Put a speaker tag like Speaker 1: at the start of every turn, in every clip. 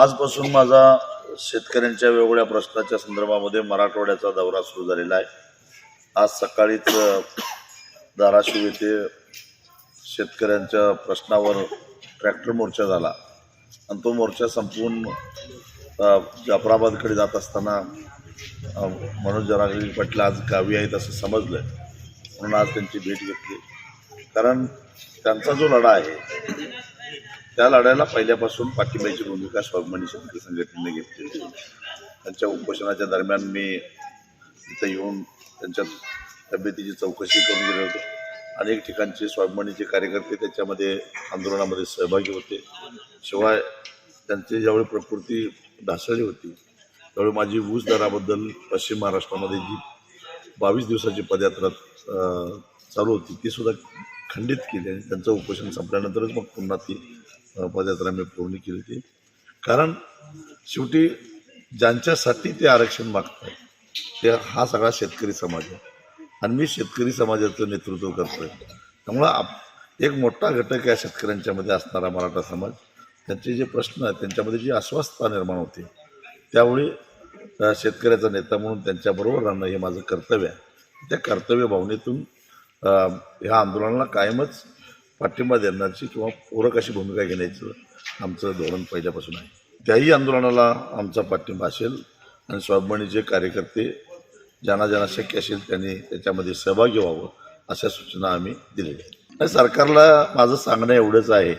Speaker 1: आजपासून माझा शेतकऱ्यांच्या वेगवेगळ्या प्रश्नाच्या संदर्भामध्ये मराठवाड्याचा दौरा सुरू झालेला आहे. आज सकाळीच धाराशिव येथे शेतकऱ्यांच्या प्रश्नावर ट्रॅक्टर मोर्चा झाला. आणि तो मोर्चा संपवून जाफराबादकडे जात असताना मनोज जरांगे पाटील आज गावी आहेत असं समजलं. म्हणून आज त्यांची भेट घेतली. कारण त्यांचा जो लढा आहे त्या लढ्याला पहिल्यापासून पाठिंब्याची भूमिका स्वाभिमानी शेतकरी संघटनेने घेतली त्यांच्या उपोषणाच्या दरम्यान मी इथं येऊन त्यांच्या तब्येतीची चौकशी करून गेलो होतो. अनेक ठिकाणचे स्वाभिमानीचे कार्यकर्ते त्याच्यामध्ये आंदोलनामध्ये सहभागी होते. शिवाय त्यांची ज्यावेळी प्रकृती ढासळली होती त्यावेळी माझी ऊस दराबद्दल पश्चिम महाराष्ट्रामध्ये जी बावीस दिवसाची पदयात्रा चालू होती ती सुद्धा खंडित केली. आणि त्यांचं उपोषण संपल्यानंतरच मग पुन्हा ती पदयात्रा मी पूर्ण केली होती. कारण शेवटी ज्यांच्यासाठी ते आरक्षण मागतात ते हा सगळा शेतकरी समाज आहे. आणि मी शेतकरी समाजाचं नेतृत्व करतोय. त्यामुळं आप एक मोठा घटक या शेतकऱ्यांच्यामध्ये असणारा मराठा समाज त्यांचे जे प्रश्न आहेत त्यांच्यामध्ये जी अस्वस्थता निर्माण होते त्यावेळी शेतकऱ्याचा नेता म्हणून त्यांच्याबरोबर राहणं हे माझं कर्तव्य आहे. त्या कर्तव्य भावनेतून ह्या आंदोलनाला कायमच पाठिंबा देण्याची किंवा पूरक अशी भूमिका घेण्याचं आमचं धोरण पहिल्यापासून आहे. त्याही आंदोलनाला आमचा पाठिंबा असेल आणि स्वाभिमानीचे कार्यकर्ते ज्यांना ज्यांना शक्य असेल त्यांनी त्याच्यामध्ये सहभागी व्हावं अशा सूचना आम्ही दिलेल्या आहेत. सरकारला माझं सांगणं एवढंच आहे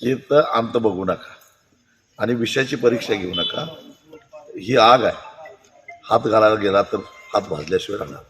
Speaker 1: की तर अंत बघू नका आणि विषयाची परीक्षा घेऊ नका. ही आग आहे. हात घालायला गेला तर हात भाजल्याशिवाय राहणार